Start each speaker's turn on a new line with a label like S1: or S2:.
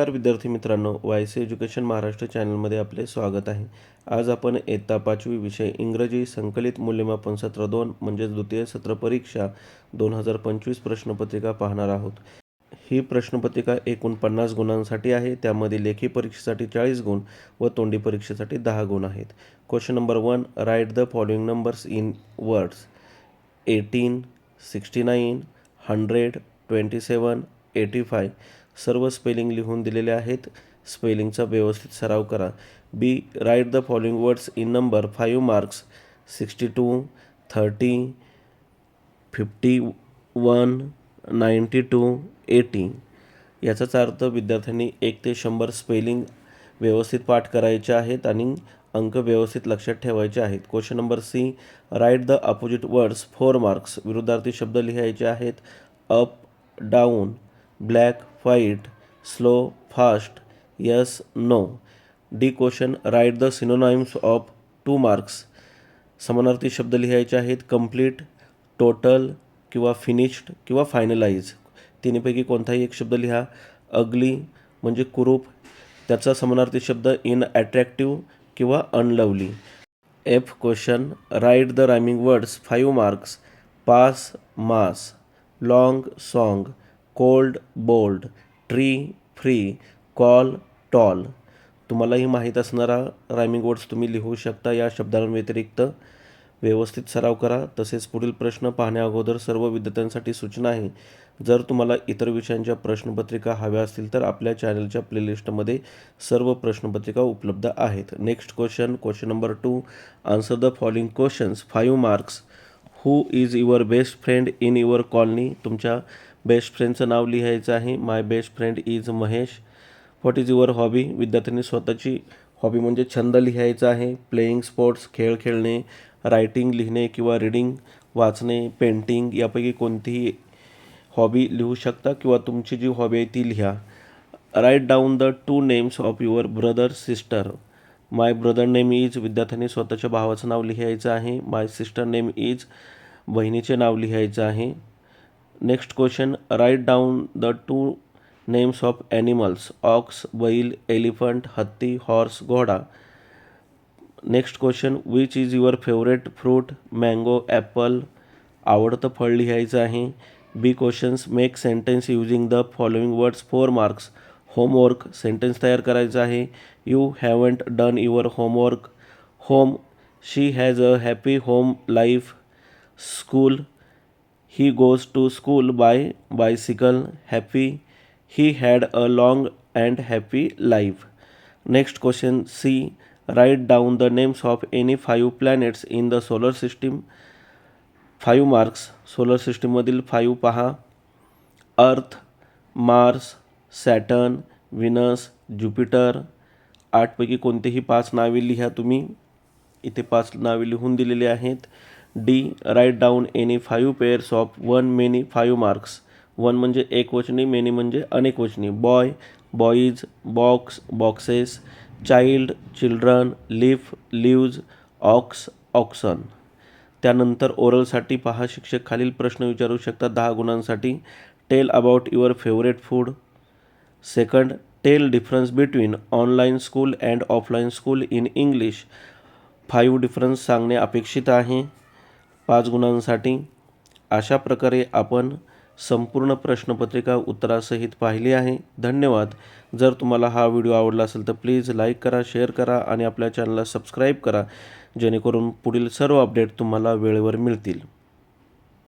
S1: नमस्कार विद्यार्थी मित्रांनो वाय सी एज्युकेशन महाराष्ट्र चॅनलमध्ये आपले स्वागत आहे. आज आपण इयत्ता पाचवी विषय इंग्रजी संकलित मूल्यमापन सत्र दोन म्हणजेच द्वितीय सत्र परीक्षा दोन हजार पंचवीस प्रश्नपत्रिका पाहणार आहोत. ही प्रश्नपत्रिका एकूण पन्नास गुणांसाठी आहे त्यामध्ये लेखी परीक्षेसाठी चाळीस गुण व तोंडी परीक्षेसाठी दहा गुण आहेत. Question number one write the following numbers in words eighteen sixty nine hundred twenty seven eighty five सर्व स्पेलिंग लिहून दिलेले आहेत. स्पेलिंगचा व्यवस्थित सराव करा. B write the following words in number five marks sixty two thirty fifty one ninety two eighty याचाच अर्थ विद्यार्थ्यांनी एक ते शंभर स्पेलिंग व्यवस्थित पाठ करायचे आहेत आणि अंक व्यवस्थित लक्षात ठेवायचे आहेत. Question number C write the opposite words four marks विरुद्धार्थी शब्द लिहायचे आहेत. Up down black white slow fast yes no. D question write the synonyms of two marks. समानार्थी शब्द लिहायचे आहेत कंप्लीट टोटल किंवा फिनिश्ड किंवा फायनलाइज. तिन्हीपैकी कोणताही एक शब्द लिहा. अगली म्हणजे कुरूप. त्याचा समानार्थी शब्द इन ॲट्रॅक्टिव्ह किंवा unlovely F question write the rhyming words five marks pass mass long song cold bold tree free call tall. तुम्हालाही माहीत असणारा रायमिंग वर्ड्स तुम्ही लिहू शकता. या शब्दांव्यतिरिक्त व्यवस्थित सराव करा. तसेच पुढील प्रश्न पाहण्याअगोदर सर्व विद्यार्थ्यांसाठी सूचना आहे. जर तुम्हाला इतर विषयांच्या प्रश्नपत्रिका हव्या असतील तर आपल्या चॅनलच्या प्लेलिस्टमध्ये सर्व प्रश्नपत्रिका उपलब्ध आहेत. Next question question number two answer the following questions five marks who is your best friend in your colony तुमच्या बेस्ट फ्रेंडचं नाव लिहायचं आहे. My best friend is Mahesh what is your hobby विद्यार्थ्यांनी स्वतःची हॉबी म्हणजे छंद लिहायचा आहे. प्लेईंग स्पोर्ट्स खेळ खेळणे रायटिंग लिहिणे किंवा रीडिंग वाचणे पेंटिंग यापैकी कोणतीही हॉबी लिहू शकता किंवा तुमची जी हॉबी आहे ती लिहा. Write down the two names of your brother sister my brother name is विद्यार्थ्यांनी स्वतःच्या भावाचं नाव लिहायचं आहे. माय सिस्टर नेम इज बहिणीचे नाव लिहायचं आहे. Next question write down the two names of animals ox बैल एलिफंट हत्ती हॉर्स घोडा next question which is your favourite fruit mango apple आवडतं फळ लिहायचं आहे. B questions make sentence using the following words four marks homework sentence तयार करायचं आहे. You haven't done your homework home she has a happy home life school he goes to school by bicycle happy he had a long and happy life next question C write down the names of any five planets in the solar system five marks solar सिस्टीममधील five पहा. Earth Mars Saturn Venus Jupiter आठपैकी कोणतेही पाच नावे लिहा तुम्ही. इथे पाच नावे लिहून दिलेली आहेत. D write down any five pairs of one many five marks one म्हणजे एकवचनी मेनी म्हणजे अनेकवचनी boy boys box boxes child children leaf leaves ox oxen त्यानंतर ओरलसाठी पहा शिक्षक खालील प्रश्न विचारू शकतात दहा गुणांसाठी tell about your favourite food second tell difference between online school and offline school in English five difference सांगणे अपेक्षित आहे. पाच गुणांसाठी अशा प्रकारे आपण संपूर्ण प्रश्नपत्रिका उत्तरासहित पाहिली आहे. धन्यवाद. जर तुम्हाला हा व्हिडिओ आवडला असेल तर प्लीज लाईक करा शेअर करा आणि आपल्या चॅनलला सबस्क्राईब करा जेणेकरून पुढील सर्व अपडेट तुम्हाला वेळेवर मिळतील.